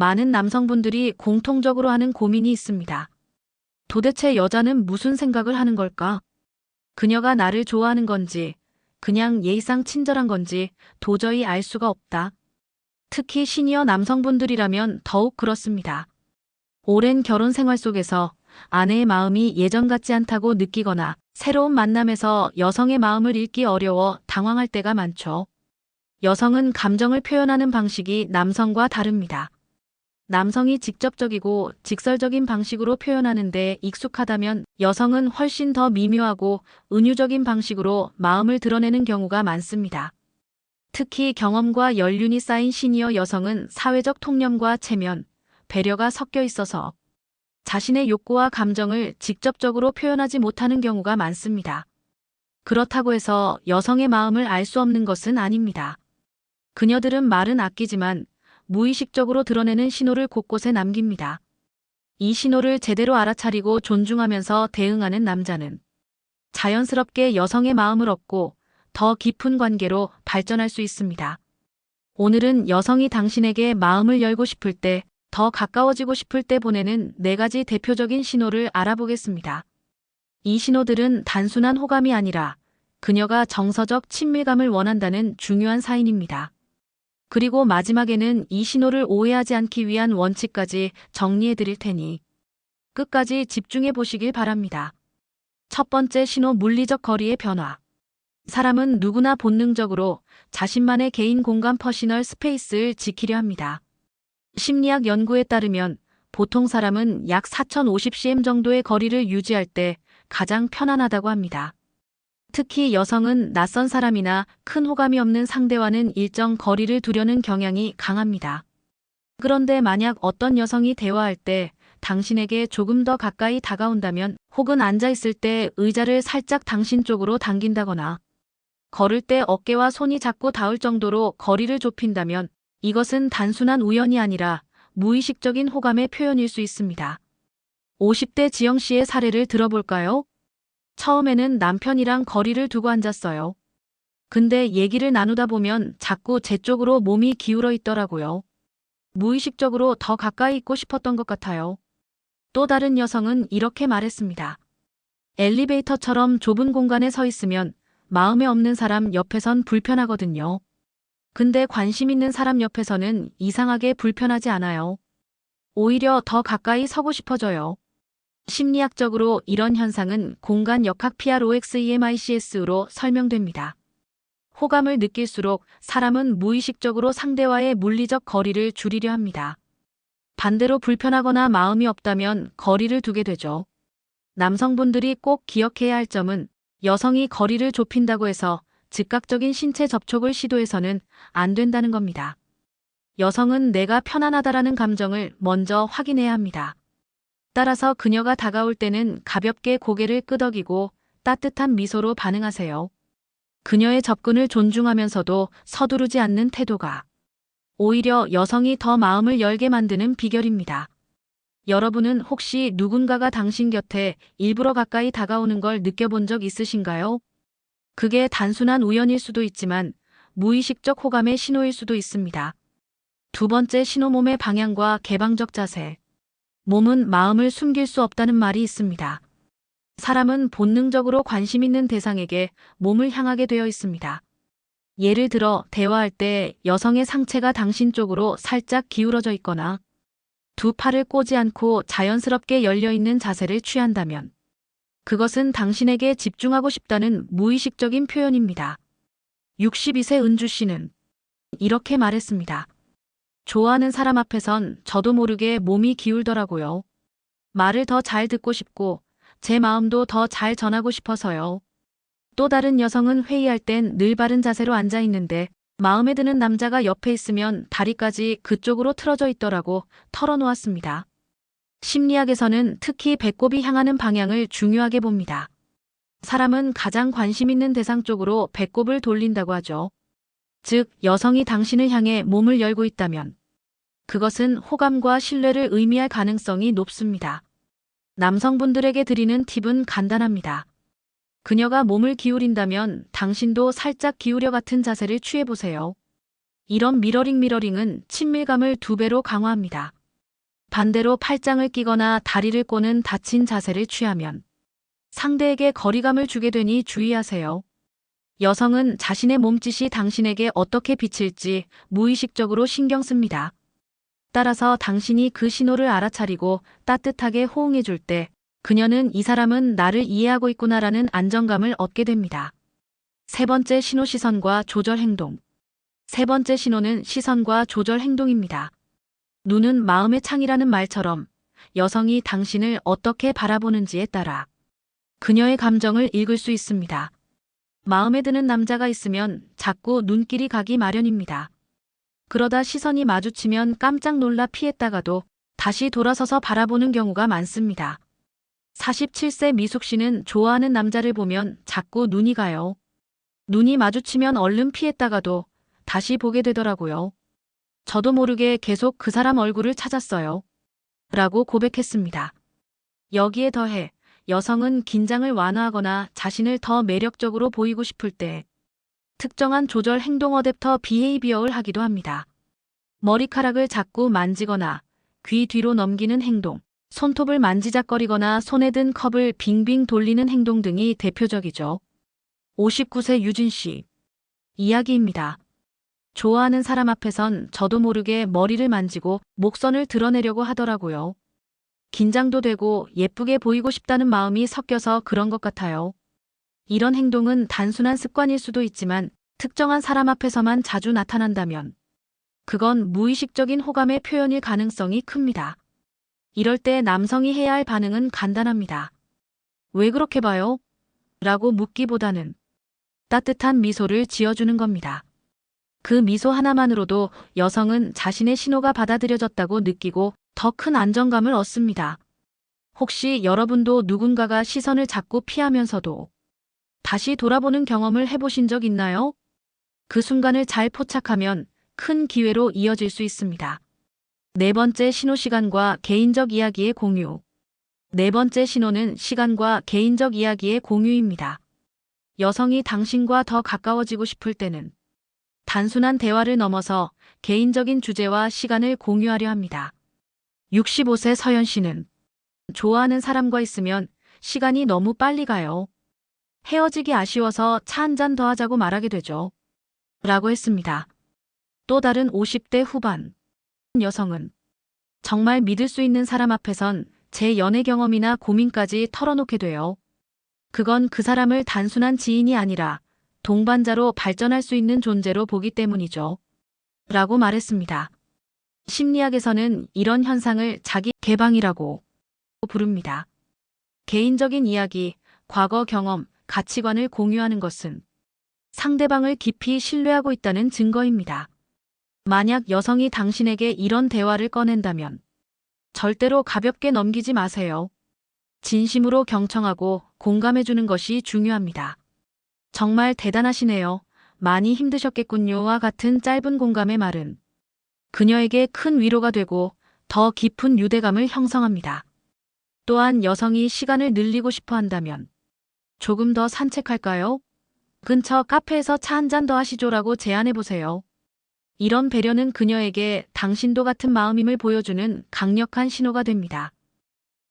많은 남성분들이 공통적으로 하는 고민이 있습니다. 도대체 여자는 무슨 생각을 하는 걸까? 그녀가 나를 좋아하는 건지, 그냥 예의상 친절한 건지 도저히 알 수가 없다. 특히 시니어 남성분들이라면 더욱 그렇습니다. 오랜 결혼 생활 속에서 아내의 마음이 예전 같지 않다고 느끼거나 새로운 만남에서 여성의 마음을 읽기 어려워 당황할 때가 많죠. 여성은 감정을 표현하는 방식이 남성과 다릅니다. 남성이 직접적이고 직설적인 방식으로 표현하는데 익숙하다면 여성은 훨씬 더 미묘하고 은유적인 방식으로 마음을 드러내는 경우가 많습니다. 특히 경험과 연륜이 쌓인 시니어 여성은 사회적 통념과 체면, 배려가 섞여 있어서 자신의 욕구와 감정을 직접적으로 표현하지 못하는 경우가 많습니다. 그렇다고 해서 여성의 마음을 알 수 없는 것은 아닙니다. 그녀들은 말은 아끼지만 무의식적으로 드러내는 신호를 곳곳에 남깁니다. 이 신호를 제대로 알아차리고 존중하면서 대응하는 남자는 자연스럽게 여성의 마음을 얻고 더 깊은 관계로 발전할 수 있습니다. 오늘은 여성이 당신에게 마음을 열고 싶을 때, 더 가까워지고 싶을 때 보내는 네 가지 대표적인 신호를 알아보겠습니다. 이 신호들은 단순한 호감이 아니라 그녀가 정서적 친밀감을 원한다는 중요한 사인입니다. 그리고 마지막에는 이 신호를 오해하지 않기 위한 원칙까지 정리해 드릴 테니 끝까지 집중해 보시길 바랍니다. 첫 번째 신호 물리적 거리의 변화. 사람은 누구나 본능적으로 자신만의 개인 공간 퍼시널 스페이스를 지키려 합니다. 심리학 연구에 따르면 보통 사람은 약 4050cm 정도의 거리를 유지할 때 가장 편안하다고 합니다. 특히 여성은 낯선 사람이나 큰 호감이 없는 상대와는 일정 거리를 두려는 경향이 강합니다. 그런데 만약 어떤 여성이 대화할 때 당신에게 조금 더 가까이 다가온다면 혹은 앉아있을 때 의자를 살짝 당신 쪽으로 당긴다거나 걸을 때 어깨와 손이 자꾸 닿을 정도로 거리를 좁힌다면 이것은 단순한 우연이 아니라 무의식적인 호감의 표현일 수 있습니다. 50대 지영 씨의 사례를 들어볼까요? 처음에는 남편이랑 거리를 두고 앉았어요. 근데 얘기를 나누다 보면 자꾸 제 쪽으로 몸이 기울어 있더라고요. 무의식적으로 더 가까이 있고 싶었던 것 같아요. 또 다른 여성은 이렇게 말했습니다. 엘리베이터처럼 좁은 공간에 서 있으면 마음에 없는 사람 옆에선 불편하거든요. 근데 관심 있는 사람 옆에서는 이상하게 불편하지 않아요. 오히려 더 가까이 서고 싶어져요. 심리학적으로 이런 현상은 공간 역학 PROXEMICS로 설명됩니다. 호감을 느낄수록 사람은 무의식적으로 상대와의 물리적 거리를 줄이려 합니다. 반대로 불편하거나 마음이 없다면 거리를 두게 되죠. 남성분들이 꼭 기억해야 할 점은 여성이 거리를 좁힌다고 해서 즉각적인 신체 접촉을 시도해서는 안 된다는 겁니다. 여성은 내가 편안하다라는 감정을 먼저 확인해야 합니다. 따라서 그녀가 다가올 때는 가볍게 고개를 끄덕이고 따뜻한 미소로 반응하세요. 그녀의 접근을 존중하면서도 서두르지 않는 태도가 오히려 여성이 더 마음을 열게 만드는 비결입니다. 여러분은 혹시 누군가가 당신 곁에 일부러 가까이 다가오는 걸 느껴본 적 있으신가요? 그게 단순한 우연일 수도 있지만 무의식적 호감의 신호일 수도 있습니다. 두 번째 신호 몸의 방향과 개방적 자세. 몸은 마음을 숨길 수 없다는 말이 있습니다. 사람은 본능적으로 관심 있는 대상에게 몸을 향하게 되어 있습니다. 예를 들어 대화할 때 여성의 상체가 당신 쪽으로 살짝 기울어져 있거나 두 팔을 꼬지 않고 자연스럽게 열려 있는 자세를 취한다면 그것은 당신에게 집중하고 싶다는 무의식적인 표현입니다. 62세 은주 씨는 이렇게 말했습니다. 좋아하는 사람 앞에선 저도 모르게 몸이 기울더라고요. 말을 더 잘 듣고 싶고 제 마음도 더 잘 전하고 싶어서요. 또 다른 여성은 회의할 땐 늘 바른 자세로 앉아 있는데 마음에 드는 남자가 옆에 있으면 다리까지 그쪽으로 틀어져 있더라고 털어놓았습니다. 심리학에서는 특히 배꼽이 향하는 방향을 중요하게 봅니다. 사람은 가장 관심 있는 대상 쪽으로 배꼽을 돌린다고 하죠. 즉, 여성이 당신을 향해 몸을 열고 있다면 그것은 호감과 신뢰를 의미할 가능성이 높습니다. 남성분들에게 드리는 팁은 간단합니다. 그녀가 몸을 기울인다면 당신도 살짝 기울여 같은 자세를 취해보세요. 이런 미러링 미러링은 친밀감을 두 배로 강화합니다. 반대로 팔짱을 끼거나 다리를 꼬는 닫힌 자세를 취하면 상대에게 거리감을 주게 되니 주의하세요. 여성은 자신의 몸짓이 당신에게 어떻게 비칠지 무의식적으로 신경 씁니다. 따라서 당신이 그 신호를 알아차리고 따뜻하게 호응해 줄 때 그녀는 이 사람은 나를 이해하고 있구나라는 안정감을 얻게 됩니다. 세 번째 신호 시선과 조절 행동. 세 번째 신호는 시선과 조절 행동입니다. 눈은 마음의 창이라는 말처럼 여성이 당신을 어떻게 바라보는지에 따라 그녀의 감정을 읽을 수 있습니다. 마음에 드는 남자가 있으면 자꾸 눈길이 가기 마련입니다. 그러다 시선이 마주치면 깜짝 놀라 피했다가도 다시 돌아서서 바라보는 경우가 많습니다. 47세 미숙 씨는 좋아하는 남자를 보면 자꾸 눈이 가요. 눈이 마주치면 얼른 피했다가도 다시 보게 되더라고요. 저도 모르게 계속 그 사람 얼굴을 찾았어요. 라고 고백했습니다. 여기에 더해 여성은 긴장을 완화하거나 자신을 더 매력적으로 보이고 싶을 때 특정한 조절 행동 어댑터 비헤이비어를 하기도 합니다. 머리카락을 자꾸 만지거나 귀 뒤로 넘기는 행동, 손톱을 만지작거리거나 손에 든 컵을 빙빙 돌리는 행동 등이 대표적이죠. 59세 유진 씨. 이야기입니다. 좋아하는 사람 앞에선 저도 모르게 머리를 만지고 목선을 드러내려고 하더라고요. 긴장도 되고 예쁘게 보이고 싶다는 마음이 섞여서 그런 것 같아요. 이런 행동은 단순한 습관일 수도 있지만 특정한 사람 앞에서만 자주 나타난다면 그건 무의식적인 호감의 표현일 가능성이 큽니다. 이럴 때 남성이 해야 할 반응은 간단합니다. 왜 그렇게 봐요? 라고 묻기보다는 따뜻한 미소를 지어주는 겁니다. 그 미소 하나만으로도 여성은 자신의 신호가 받아들여졌다고 느끼고 더 큰 안정감을 얻습니다. 혹시 여러분도 누군가가 시선을 자꾸 피하면서도 다시 돌아보는 경험을 해보신 적 있나요? 그 순간을 잘 포착하면 큰 기회로 이어질 수 있습니다. 네 번째 신호 시간과 개인적 이야기의 공유. 네 번째 신호는 시간과 개인적 이야기의 공유입니다. 여성이 당신과 더 가까워지고 싶을 때는 단순한 대화를 넘어서 개인적인 주제와 시간을 공유하려 합니다. 65세 서연 씨는 좋아하는 사람과 있으면 시간이 너무 빨리 가요. 헤어지기 아쉬워서 차 한 잔 더 하자고 말하게 되죠. 라고 했습니다. 또 다른 50대 후반 여성은 정말 믿을 수 있는 사람 앞에선 제 연애 경험이나 고민까지 털어놓게 돼요. 그건 그 사람을 단순한 지인이 아니라 동반자로 발전할 수 있는 존재로 보기 때문이죠. 라고 말했습니다. 심리학에서는 이런 현상을 자기 개방이라고 부릅니다. 개인적인 이야기, 과거 경험, 가치관을 공유하는 것은 상대방을 깊이 신뢰하고 있다는 증거입니다. 만약 여성이 당신에게 이런 대화를 꺼낸다면 절대로 가볍게 넘기지 마세요. 진심으로 경청하고 공감해주는 것이 중요합니다. 정말 대단하시네요. 많이 힘드셨겠군요와 같은 짧은 공감의 말은 그녀에게 큰 위로가 되고 더 깊은 유대감을 형성합니다. 또한 여성이 시간을 늘리고 싶어 한다면 조금 더 산책할까요? 근처 카페에서 차 한 잔 더 하시죠라고 제안해 보세요. 이런 배려는 그녀에게 당신도 같은 마음임을 보여주는 강력한 신호가 됩니다.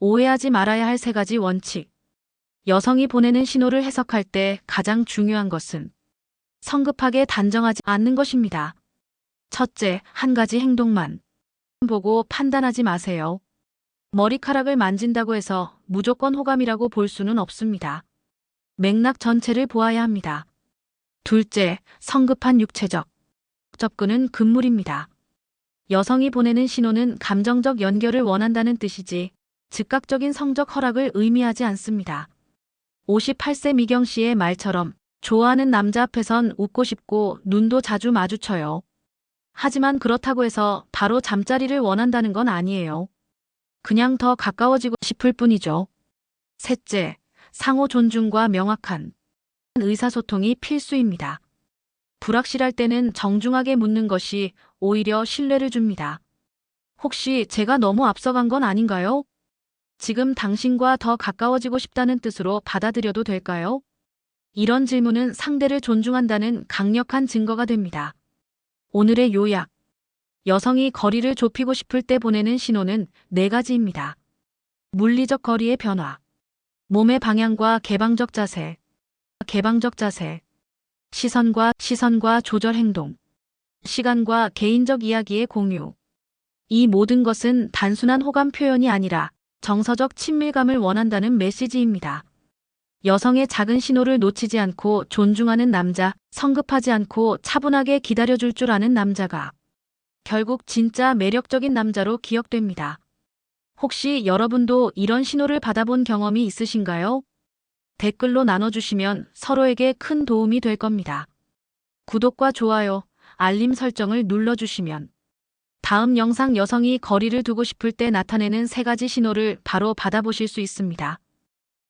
오해하지 말아야 할 세 가지 원칙. 여성이 보내는 신호를 해석할 때 가장 중요한 것은 성급하게 단정하지 않는 것입니다. 첫째, 한 가지 행동만 보고 판단하지 마세요. 머리카락을 만진다고 해서 무조건 호감이라고 볼 수는 없습니다. 맥락 전체를 보아야 합니다. 둘째, 성급한 육체적 접근은 금물입니다. 여성이 보내는 신호는 감정적 연결을 원한다는 뜻이지 즉각적인 성적 허락을 의미하지 않습니다. 58세 미경 씨의 말처럼 좋아하는 남자 앞에선 웃고 싶고 눈도 자주 마주쳐요. 하지만 그렇다고 해서 바로 잠자리를 원한다는 건 아니에요. 그냥 더 가까워지고 싶을 뿐이죠. 셋째, 상호 존중과 명확한 의사소통이 필수입니다. 불확실할 때는 정중하게 묻는 것이 오히려 신뢰를 줍니다. 혹시 제가 너무 앞서간 건 아닌가요? 지금 당신과 더 가까워지고 싶다는 뜻으로 받아들여도 될까요? 이런 질문은 상대를 존중한다는 강력한 증거가 됩니다. 오늘의 요약. 여성이 거리를 좁히고 싶을 때 보내는 신호는 네 가지입니다. 물리적 거리의 변화. 몸의 방향과 개방적 자세. 개방적 자세. 시선과 시선과 조절 행동. 시간과 개인적 이야기의 공유. 이 모든 것은 단순한 호감 표현이 아니라 정서적 친밀감을 원한다는 메시지입니다. 여성의 작은 신호를 놓치지 않고 존중하는 남자, 성급하지 않고 차분하게 기다려줄 줄 아는 남자가 결국 진짜 매력적인 남자로 기억됩니다. 혹시 여러분도 이런 신호를 받아본 경험이 있으신가요? 댓글로 나눠주시면 서로에게 큰 도움이 될 겁니다. 구독과 좋아요, 알림 설정을 눌러주시면 다음 영상 여성이 거리를 두고 싶을 때 나타내는 세 가지 신호를 바로 받아보실 수 있습니다.